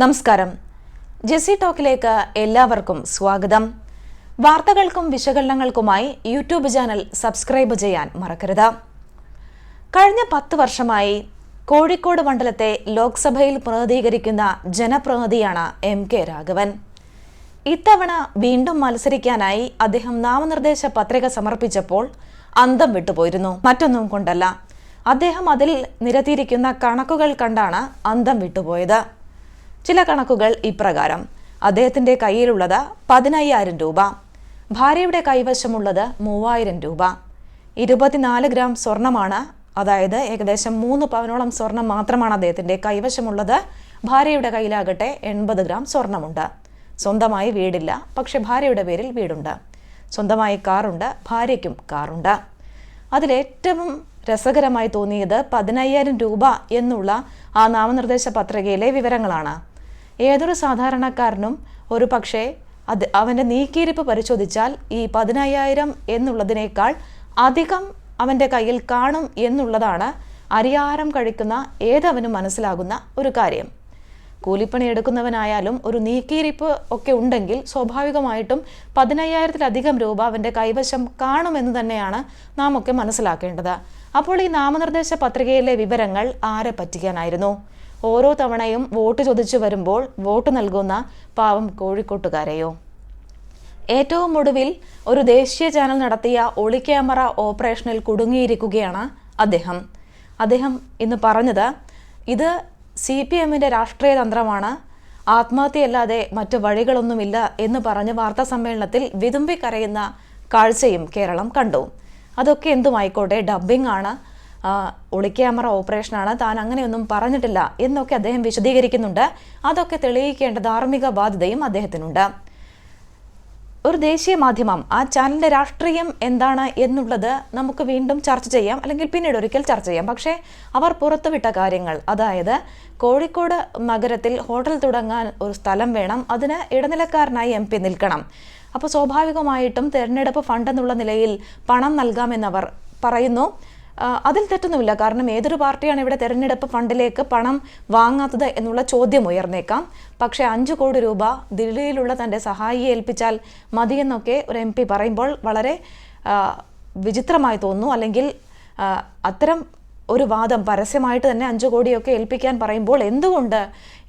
നമസ്കാരം. ജെസി ടോക്കിലേക്ക് എല്ലാവർക്കും സ്വാഗതം. വാർത്തകൾക്കും വിശകലനങ്ങൾക്കുമായി യൂട്യൂബ് ചാനൽ സബ്സ്ക്രൈബ് ചെയ്യാൻ മറക്കരുത്. കഴിഞ്ഞ പത്ത് വർഷമായി കോഴിക്കോട് മണ്ഡലത്തെ ലോക്സഭയിൽ പ്രതിനിധീകരിക്കുന്ന ജനപ്രതിനിധിയാണ് എം കെ രാഘവൻ. ഇത്തവണ വീണ്ടും മത്സരിക്കാനായി അദ്ദേഹം നാമനിർദ്ദേശ പത്രിക സമർപ്പിച്ചപ്പോൾ അന്തം വിട്ടുപോയിരുന്നു. മറ്റൊന്നും കൊണ്ടല്ല. അദ്ദേഹം അതിൽ നിരത്തിയിരിക്കുന്ന കണക്കുകൾ കണ്ടാണ് അന്തം വിട്ടുപോയത്. ചില കണക്കുകൾ ഇപ്രകാരം. അദ്ദേഹത്തിന്റെ കയ്യിലുള്ളത് പതിനയ്യായിരം രൂപ. ഭാര്യയുടെ കൈവശമുള്ളത് മൂവായിരം രൂപ. ഇരുപത്തിനാല് ഗ്രാം സ്വർണമാണ്. അതായത് ഏകദേശം മൂന്ന് പവനോളം സ്വർണം മാത്രമാണ് അദ്ദേഹത്തിന്റെ കൈവശമുള്ളത്. ഭാര്യയുടെ കയ്യിലാകട്ടെ എൺപത് ഗ്രാം സ്വർണമുണ്ട്. സ്വന്തമായി വീടില്ല പക്ഷെ ഭാര്യയുടെ പേരിൽ വീടുണ്ട്. സ്വന്തമായി കാറുണ്ട് ഭാര്യയ്ക്കും കാറുണ്ട്. അതിലേറ്റവും രസകരമായി തോന്നിയത് പതിനയ്യായിരം രൂപ എന്നുള്ള ആ നാമനിർദ്ദേശ പത്രികയിലെ വിവരങ്ങളാണ്. ഏതൊരു സാധാരണക്കാരനും ഒരു പക്ഷേ അത് അവന്റെ നീക്കിയിരിപ്പ് പരിശോധിച്ചാൽ ഈ പതിനയ്യായിരം എന്നുള്ളതിനേക്കാൾ അധികം അവന്റെ കയ്യിൽ കാണും എന്നുള്ളതാണ് അരിയാരം കഴിക്കുന്ന ഏതവനും മനസ്സിലാകുന്ന ഒരു കാര്യം. കൂലിപ്പണി എടുക്കുന്നവനായാലും ഒരു നീക്കിയിരിപ്പ് ഒക്കെ ഉണ്ടെങ്കിൽ സ്വാഭാവികമായിട്ടും പതിനയ്യായിരത്തിലധികം രൂപ അവന്റെ കൈവശം കാണുമെന്ന് തന്നെയാണ് നാം ഒക്കെ മനസ്സിലാക്കേണ്ടത്. അപ്പോൾ ഈ നാമനിർദ്ദേശ പത്രികയിലെ വിവരങ്ങൾ ആരെ പറ്റിക്കാനായിരുന്നു? ഓരോ തവണയും വോട്ട് ചോദിച്ചു വരുമ്പോൾ വോട്ട് നൽകുന്ന പാവം കോഴിക്കോട്ടുകാരെയോ. ഏറ്റവും ഒടുവിൽ ഒരു ദേശീയ ചാനൽ നടത്തിയ ഒളി ക്യാമറ ഓപ്പറേഷനിൽ കുടുങ്ങിയിരിക്കുകയാണ് അദ്ദേഹം. അദ്ദേഹം ഇന്ന് പറഞ്ഞത് ഇത് സി പി എമ്മിന്റെ രാഷ്ട്രീയ തന്ത്രമാണ്. ആത്മഹത്യയല്ലാതെ മറ്റു വഴികളൊന്നുമില്ല എന്ന് പറഞ്ഞ് വാർത്താ സമ്മേളനത്തിൽ വിതുമ്പി കരയുന്ന കാഴ്ചയും കേരളം കണ്ടു. അതൊക്കെ എന്തുമായിക്കോട്ടെ ഡബ്ബിംഗ് ആണ്. ഒളിക്യാമറ ഓപ്പറേഷനാണ്. താൻ അങ്ങനെയൊന്നും പറഞ്ഞിട്ടില്ല എന്നൊക്കെ അദ്ദേഹം വിശദീകരിക്കുന്നുണ്ട്. അതൊക്കെ തെളിയിക്കേണ്ട ധാർമ്മിക ബാധ്യതയും അദ്ദേഹത്തിനുണ്ട്. ഒരു ദേശീയ മാധ്യമം ആ ചാനലിന്റെ രാഷ്ട്രീയം എന്താണ് എന്നുള്ളത് നമുക്ക് വീണ്ടും ചർച്ച ചെയ്യാം. അല്ലെങ്കിൽ പിന്നീട് ഒരിക്കൽ ചർച്ച ചെയ്യാം. പക്ഷേ അവർ പുറത്തുവിട്ട കാര്യങ്ങൾ അതായത് കോഴിക്കോട് നഗരത്തിൽ ഹോട്ടൽ തുടങ്ങാൻ ഒരു സ്ഥലം വേണം. അതിന് ഇടനിലക്കാരനായി എം പി നിൽക്കണം. അപ്പോൾ സ്വാഭാവികമായിട്ടും തിരഞ്ഞെടുപ്പ് ഫണ്ട് എന്നുള്ള നിലയിൽ പണം നൽകാമെന്നവർ പറയുന്നു. അതിൽ തെറ്റൊന്നുമില്ല. കാരണം ഏതൊരു പാർട്ടിയാണ് ഇവിടെ തെരഞ്ഞെടുപ്പ് ഫണ്ടിലേക്ക് പണം വാങ്ങാത്തത് എന്നുള്ള ചോദ്യം ഉയർന്നേക്കാം. പക്ഷേ അഞ്ച് കോടി രൂപ ദില്ലിയിലുള്ള തന്റെ സഹായിയെ ഏൽപ്പിച്ചാൽ മതിയെന്നൊക്കെ ഒരു എം പി പറയുമ്പോൾ വളരെ വിചിത്രമായി തോന്നുന്നു. അല്ലെങ്കിൽ അത്തരം ഒരു വാദം പരസ്യമായിട്ട് തന്നെ അഞ്ചു കോടിയൊക്കെ ഏൽപ്പിക്കാൻ പറയുമ്പോൾ എന്തുകൊണ്ട്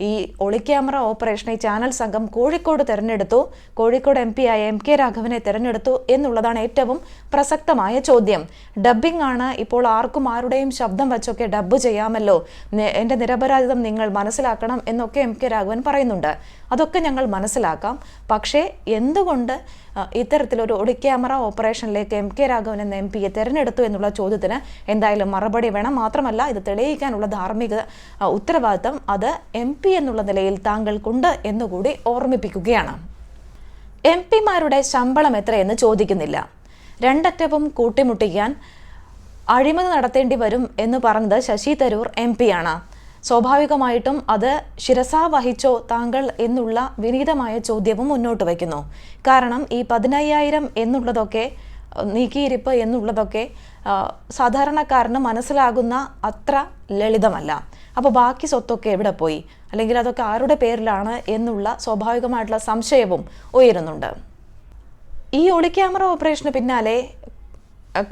ഈ ഒളിക്യാമറ ഓപ്പറേഷൻ ഈ ചാനൽ സംഘം കോഴിക്കോട് തിരഞ്ഞെടുത്തു? കോഴിക്കോട് എം പി ആയ എം കെ രാഘവനെ തിരഞ്ഞെടുത്തു എന്നുള്ളതാണ് ഏറ്റവും പ്രസക്തമായ ചോദ്യം. ഡബ്ബിംഗ് ആണ് ഇപ്പോൾ ആർക്കും ആരുടെയും ശബ്ദം വെച്ചൊക്കെ ഡബ്ബ് ചെയ്യാമല്ലോ. എന്റെ നിരപരാധിതം നിങ്ങൾ മനസ്സിലാക്കണം എന്നൊക്കെ എം കെ രാഘവൻ പറയുന്നുണ്ട്. അതൊക്കെ ഞങ്ങൾ മനസ്സിലാക്കാം. പക്ഷേ എന്തുകൊണ്ട് ആ, ഒടി ക്യാമറ ഓപ്പറേഷനിലേക്ക് എം കെ രാഘവൻ എന്ന എം പിയെ തെരഞ്ഞെടുത്തു എന്നുള്ള ചോദ്യത്തിന് എന്തായാലും മറുപടി വേണം. മാത്രമല്ല ഇത് തെളിയിക്കാനുള്ള ധാർമ്മിക ഉത്തരവാദിത്തം അത് എം പി എന്നുള്ള നിലയിൽ താങ്കൾക്കുണ്ട് എന്നുകൂടി ഓർമ്മിപ്പിക്കുകയാണ്. എം പിമാരുടെ ശമ്പളം എത്രയെന്ന് ചോദിക്കുന്നില്ല. രണ്ടറ്റവും കൂട്ടിമുട്ടിക്കാൻ അഴിമതി നടത്തേണ്ടി വരും എന്ന് പറഞ്ഞത് ശശി തരൂർ എം പിയാണ് സ്വാഭാവികമായിട്ടും അത് ശിരസാ വഹിച്ചോ താങ്കൾ എന്നുള്ള വിനീതമായ ചോദ്യവും മുന്നോട്ട് വയ്ക്കുന്നു. കാരണം ഈ പതിനയ്യായിരം എന്നുള്ളതൊക്കെ നീക്കിയിരിപ്പ് എന്നുള്ളതൊക്കെ സാധാരണക്കാരന് മനസ്സിലാകുന്ന അത്ര ലളിതമല്ല. അപ്പോൾ ബാക്കി സ്വത്തൊക്കെ എവിടെ പോയി? അല്ലെങ്കിൽ അതൊക്കെ ആരുടെ പേരിലാണ് എന്നുള്ള സ്വാഭാവികമായിട്ടുള്ള സംശയവും ഉയരുന്നുണ്ട്. ഈ ഒളിക്യാമറ ഓപ്പറേഷന് പിന്നാലെ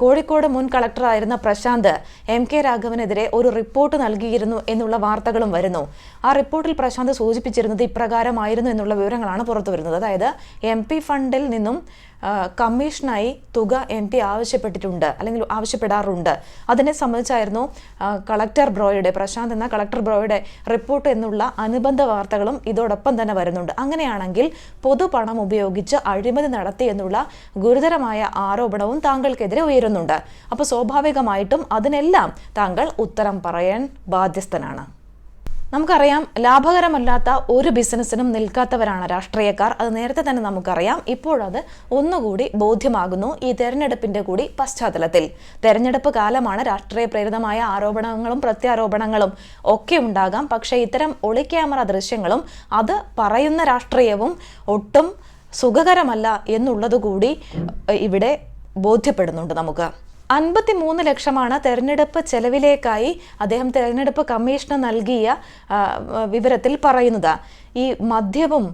കോഴിക്കോട് മുൻ കളക്ടറായിരുന്ന പ്രശാന്ത് എം കെ രാഘവനെതിരെ ഒരു റിപ്പോർട്ട് നൽകിയിരുന്നു എന്നുള്ള വാർത്തകളും വരുന്നു. ആ റിപ്പോർട്ടിൽ പ്രശാന്ത് സൂചിപ്പിച്ചിരുന്നത് ഇപ്രകാരമായിരുന്നു എന്നുള്ള വിവരങ്ങളാണ് പുറത്തു വരുന്നത് അതായത് എം ഫണ്ടിൽ നിന്നും കമ്മീഷനായി തുക എം പി ആവശ്യപ്പെട്ടിട്ടുണ്ട് അല്ലെങ്കിൽ ആവശ്യപ്പെടാറുണ്ട്. അതിനെ സംബന്ധിച്ചായിരുന്നു കളക്ടർ ബ്രോയുടെ പ്രശാന്ത് എന്ന കളക്ടർ ബ്രോയുടെ റിപ്പോർട്ട് എന്നുള്ള അനുബന്ധ വാർത്തകളും ഇതോടൊപ്പം തന്നെ വരുന്നുണ്ട്. അങ്ങനെയാണെങ്കിൽ പൊതുപണം ഉപയോഗിച്ച് അഴിമതി നടത്തി എന്നുള്ള ഗുരുതരമായ ആരോപണവും താങ്കൾക്കെതിരെ ഉയരുന്നുണ്ട്. അപ്പോൾ സ്വാഭാവികമായിട്ടും അതിനെല്ലാം താങ്കൾ ഉത്തരം പറയാൻ ബാധ്യസ്ഥനാണ്. നമുക്കറിയാം ലാഭകരമല്ലാത്ത ഒരു ബിസിനസ്സിനും നിൽക്കാത്തവരാണ് രാഷ്ട്രീയക്കാർ. അത് നേരത്തെ തന്നെ നമുക്കറിയാം. ഇപ്പോഴത് ഒന്നുകൂടി ബോധ്യമാകുന്നു ഈ തെരഞ്ഞെടുപ്പിന്റെ കൂടി പശ്ചാത്തലത്തിൽ. തെരഞ്ഞെടുപ്പ് കാലമാണ് രാഷ്ട്രീയ പ്രേരിതമായ ആരോപണങ്ങളും പ്രത്യാരോപണങ്ങളും ഒക്കെ ഉണ്ടാകാം. പക്ഷേ ഇത്തരം ഒളിക്യാമറ ദൃശ്യങ്ങളും അത് പറയുന്ന രാഷ്ട്രീയവും ഒട്ടും സുഖകരമല്ല എന്നുള്ളതുകൂടി ഇവിടെ ബോധ്യപ്പെടുന്നുണ്ട് നമുക്ക്. അൻപത്തി മൂന്ന് ലക്ഷമാണ് തെരഞ്ഞെടുപ്പ് ചെലവിലേക്കായി അദ്ദേഹം തെരഞ്ഞെടുപ്പ് കമ്മീഷന് നൽകിയ വിവരത്തിൽ പറയുന്നത്. ഈ മദ്യവും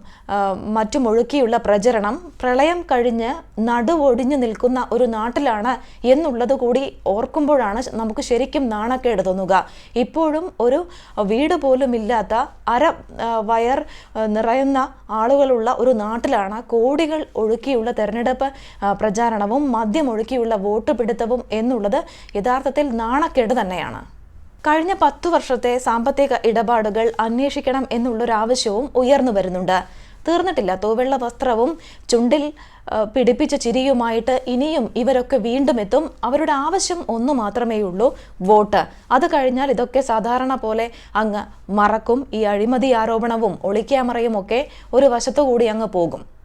മറ്റും ഒഴുക്കിയുള്ള പ്രചരണം പ്രളയം കഴിഞ്ഞ് നടുവൊടിഞ്ഞു നിൽക്കുന്ന ഒരു നാട്ടിലാണ് എന്നുള്ളത് കൂടി ഓർക്കുമ്പോഴാണ് നമുക്ക് ശരിക്കും നാണക്കേട് തോന്നുക. ഇപ്പോഴും ഒരു വീട് പോലും ഇല്ലാത്ത അര വയർ നിറയുന്ന ആളുകളുള്ള ഒരു നാട്ടിലാണ് കോടികൾ ഒഴുക്കിയുള്ള തെരഞ്ഞെടുപ്പ് പ്രചാരണവും മദ്യം ഒഴുക്കിയുള്ള വോട്ട് പിടുത്തവും എന്നുള്ളത് യഥാർത്ഥത്തിൽ നാണക്കേട് തന്നെയാണ്. കഴിഞ്ഞ പത്തു വർഷത്തെ സാമ്പത്തിക ഇടപാടുകൾ അന്വേഷിക്കണം എന്നുള്ളൊരാവശ്യവും ഉയർന്നു വരുന്നുണ്ട്. തീർന്നിട്ടില്ല. തൂവെള്ള വസ്ത്രവും ചുണ്ടിൽ പിടിപ്പിച്ച ചിരിയുമായിട്ട് ഇനിയും ഇവരൊക്കെ വീണ്ടും എത്തും. അവരുടെ ആവശ്യം ഒന്നു മാത്രമേ ഉള്ളൂ വോട്ട്. അത് കഴിഞ്ഞാൽ ഇതൊക്കെ സാധാരണ പോലെ അങ്ങ് മറക്കും. ഈ അഴിമതി ആരോപണവും ഒളിക്യാമറയും ഒക്കെ ഒരു വശത്തുകൂടി അങ്ങ് പോകും.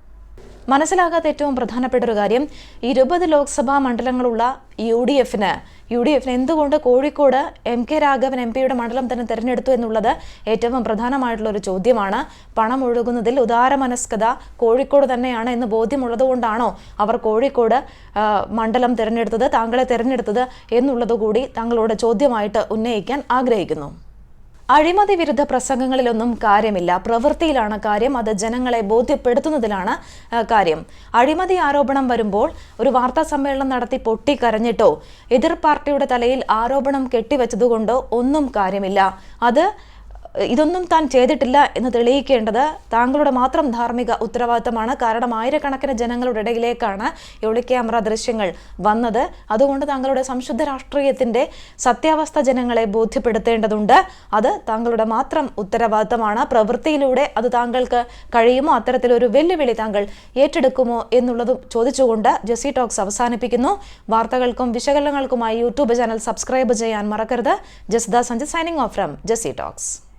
മനസ്സിലാകാത്ത ഏറ്റവും പ്രധാനപ്പെട്ട ഒരു കാര്യം ഇരുപത് ലോക്സഭാ മണ്ഡലങ്ങളുള്ള യു ഡി എഫിന് യു ഡി എഫിന് എന്തുകൊണ്ട് Kozhikode M K Raghavan M പിയുടെ മണ്ഡലം തന്നെ തിരഞ്ഞെടുത്തു എന്നുള്ളത് ഏറ്റവും പ്രധാനമായിട്ടുള്ള ഒരു ചോദ്യമാണ്. പണം ഒഴുകുന്നതിൽ ഉദാരമനസ്കത കോഴിക്കോട് തന്നെയാണ് എന്ന് ബോധ്യമുള്ളതുകൊണ്ടാണോ അവർ കോഴിക്കോട് മണ്ഡലം തിരഞ്ഞെടുത്തത് താങ്കളെ തിരഞ്ഞെടുത്തത് എന്നുള്ളത് കൂടി താങ്കളോട് ചോദ്യമായിട്ട് ഉന്നയിക്കാൻ ആഗ്രഹിക്കുന്നു. അഴിമതി വിരുദ്ധ പ്രസംഗങ്ങളിലൊന്നും കാര്യമില്ല. പ്രവൃത്തിയിലാണ് കാര്യം. അത് ജനങ്ങളെ ബോധ്യപ്പെടുത്തുന്നതിലാണ് കാര്യം. അഴിമതി ആരോപണം വരുമ്പോൾ ഒരു വാർത്താ സമ്മേളനം നടത്തി പൊട്ടിക്കരഞ്ഞിട്ടോ എതിർ പാർട്ടിയുടെ തലയിൽ ആരോപണം കെട്ടിവെച്ചതുകൊണ്ടോ ഒന്നും കാര്യമില്ല. അത് ഇതൊന്നും താൻ ചെയ്തിട്ടില്ല എന്ന് തെളിയിക്കേണ്ടത് താങ്കളുടെ മാത്രം ധാർമ്മിക ഉത്തരവാദിത്തമാണ്. കാരണം ആയിരക്കണക്കിന് ജനങ്ങളുടെ ഇടയിലേക്കാണ് ഒളി ക്യാമറ ദൃശ്യങ്ങൾ വന്നത്. അതുകൊണ്ട് താങ്കളുടെ സംശുദ്ധ രാഷ്ട്രീയത്തിന്റെ സത്യാവസ്ഥ ജനങ്ങളെ ബോധ്യപ്പെടുത്തേണ്ടതുണ്ട്. അത് താങ്കളുടെ മാത്രം ഉത്തരവാദിത്തമാണ്. പ്രവൃത്തിയിലൂടെ അത് താങ്കൾക്ക് കഴിയുമോ? അത്തരത്തിലൊരു വെല്ലുവിളി താങ്കൾ ഏറ്റെടുക്കുമോ എന്നുള്ളതും ചോദിച്ചുകൊണ്ട് ജെസി ടോക്സ് അവസാനിപ്പിക്കുന്നു. വാർത്തകൾക്കും വിശകലനങ്ങൾക്കുമായി യൂട്യൂബ് ചാനൽ സബ്സ്ക്രൈബ് ചെയ്യാൻ മറക്കരുത്. ജസ്ദ Sanjith signing off from J C talks.